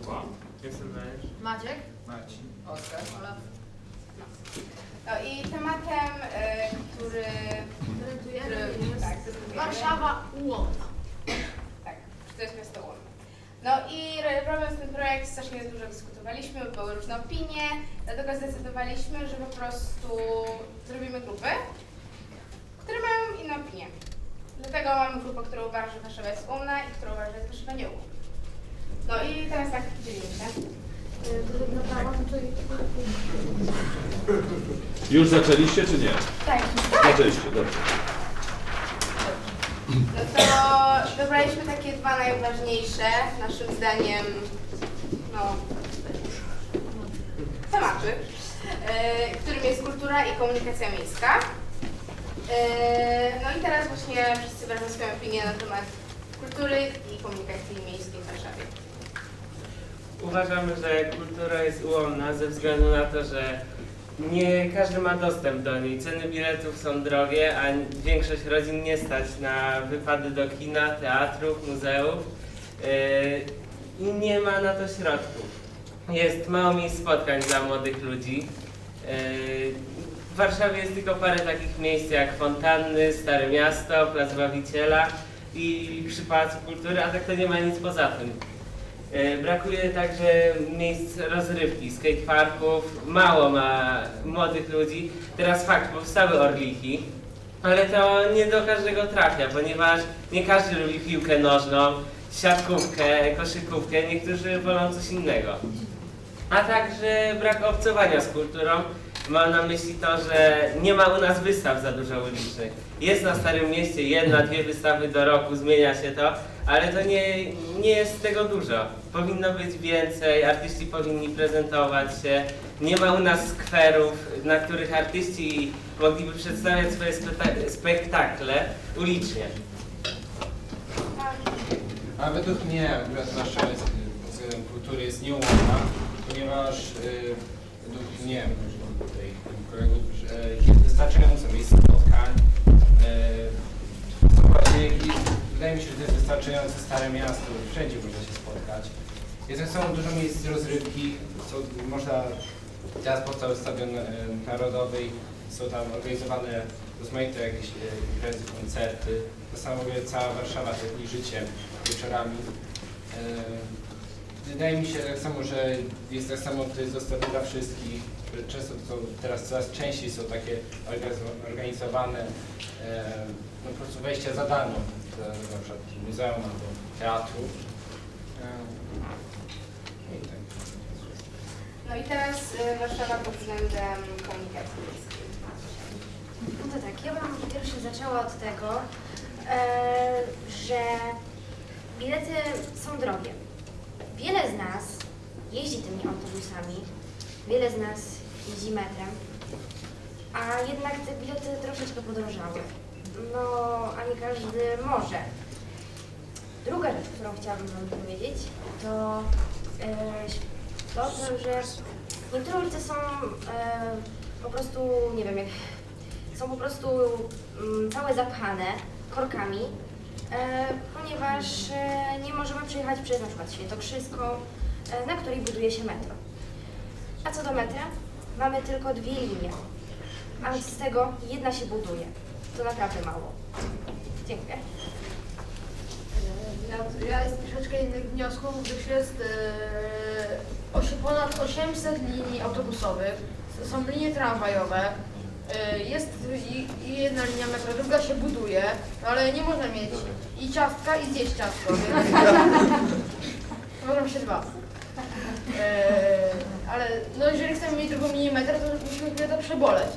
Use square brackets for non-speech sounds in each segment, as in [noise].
Kuba. Jestem. Maciek? Marcin. Oskar. Olaf. No i tematem, który... Prezentujemy który jest tak, prezentujemy- Warszawa Łomna. Tak, że to jest miasto Łomna. No i robiąc ten projekt strasznie dużo dyskutowaliśmy, były różne opinie, dlatego zdecydowaliśmy, że po prostu zrobimy grupy, które mają inne opinie. Dlatego mamy grupę, która uważa, że Warszawa jest umna i która uważa, że Warszawa nie umna. No i teraz tak. Na prawo, to Już zaczęliście czy nie? Tak. Zaczęliście, dobrze. No to wybraliśmy takie dwa najważniejsze, naszym zdaniem, no, tematy, e, którym jest kultura i komunikacja miejska. E, No i teraz właśnie wszyscy wyrażą swoją opinię na temat kultury i komunikacji miejskiej w Warszawie. Uważamy, że kultura jest ułomna ze względu na to, że nie każdy ma dostęp do niej. Ceny biletów są drogie, a większość rodzin nie stać na wypady do kina, teatrów, muzeów yy, i nie ma na to środków. Jest mało miejsc spotkań dla młodych ludzi. Yy, W Warszawie jest tylko parę takich miejsc jak fontanny, Stare Miasto, Plac Bawiciela i przy Pałacu Kultury, a tak to nie ma nic poza tym. E, Brakuje także miejsc rozrywki, skateparków, mało ma młodych ludzi. Teraz fakt, powstały orliki, ale to nie do każdego trafia, ponieważ nie każdy lubi piłkę nożną, siatkówkę, koszykówkę, niektórzy wolą coś innego. A także brak obcowania z kulturą. Mam na myśli to, że nie ma u nas wystaw za dużo ulicznych. Jest na Starym Mieście jedna, dwie wystawy do roku, zmienia się to, ale to nie, nie jest tego dużo. Powinno być więcej, artyści powinni prezentować się. Nie ma u nas skwerów, na których artyści mogliby przedstawiać swoje spekta- spektakle ulicznie. A według mnie względem kultury jest nieumowna, ponieważ y, według mnie, tutaj jest wystarczająco miejsc spotkań. Jaki, wydaje mi się, że to jest wystarczające stare miasto, wszędzie można się spotkać. Jest samo dużo miejsc rozrywki, są, można, teraz powstał stadion y, narodowy, są tam organizowane rozmaite jakieś y, imprezy, koncerty. To samo cała Warszawa tętni życiem, wieczorami. Wydaje mi się tak samo, że jest tak samo, to jest dostępne dla wszystkich. Często to są, teraz coraz częściej są takie organiz- organizowane e, no, po prostu wejścia za darmo do na przykład muzeum albo teatru. E, no i tak. No i teraz y, Warszawa pod względem komunikacji miejskiej. No to tak, ja bym pierwsze zaczęła od tego, e, że bilety są drogie. Wiele z nas jeździ tymi autobusami, wiele z nas jeździ metrem, a jednak te bilety troszeczkę podrożały. No, a nie każdy może. Druga rzecz, którą chciałabym Wam powiedzieć, to e, to, że niektóre ulice są e, po prostu, nie wiem, jak są po prostu mm, całe zapchane korkami, ponieważ e, nie możemy przejechać przez na przykład Świętokrzyską, e, na której buduje się metro. A co do metra, mamy tylko dwie linie, a z tego jedna się buduje. To naprawdę mało. Dziękuję. Ja, ja jest troszeczkę innych wniosków, gdyż jest e, osie- ponad 800 linii autobusowych, są linie tramwajowe, e, jest i, i jedna linia metra, druga się buduje, no ale nie można mieć i ciastka i zjeść ciastko, więc [laughs] się dwa. E, ale no jeżeli chcemy mieć drugą linię metra, to musimy chwilę to przeboleć.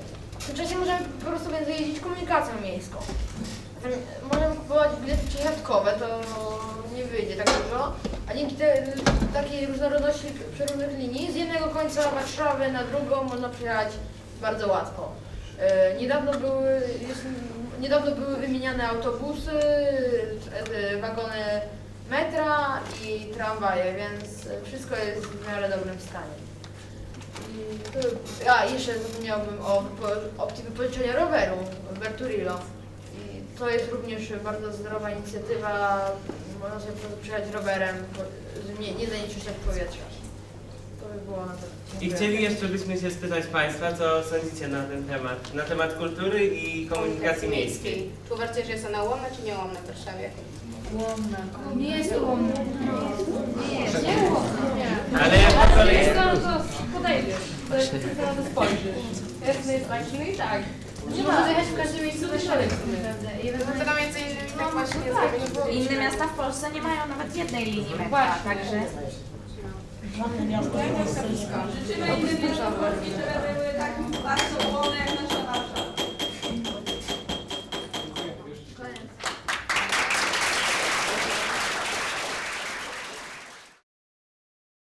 Tymczasem możemy po prostu więcej jeździć komunikacją miejską. Możemy kupować bilety przesiadkowe, to nie wyjdzie tak dużo, a dzięki te, takiej różnorodności przeróżnych linii z jednego końca Warszawy na drugą można przyjechać bardzo łatwo. E, niedawno, były, jest, niedawno były wymieniane autobusy, wagony metra i tramwaje, więc wszystko jest w miarę dobrym stanie. A, jeszcze zapomniałbym o opcji wypożyczenia roweru Berturillo. I to jest również bardzo zdrowa inicjatywa. można sobie przejechać rowerem, nie, nie zanieczyszczać powietrza. To by było na to. I chcieli jeszcze byśmy się spytać Państwa, co sądzicie na ten temat, na temat kultury i komunikacji miejskiej. Czy uważacie, że jest ona ułomna czy niełomna w Warszawie? Nie jest ułomne. Ale jak po kolei... podejdziesz, to jest na to spojrzysz. Jasne jest tak, no i tak. Nie można zjechać w każdym miejscu na środek. No to między innymi tak właśnie no tak. zrobiliśmy. Inne miasta w Polsce nie mają nawet jednej linii metra, także Życzymy innym wielkopolskim, żeby były tak bardzo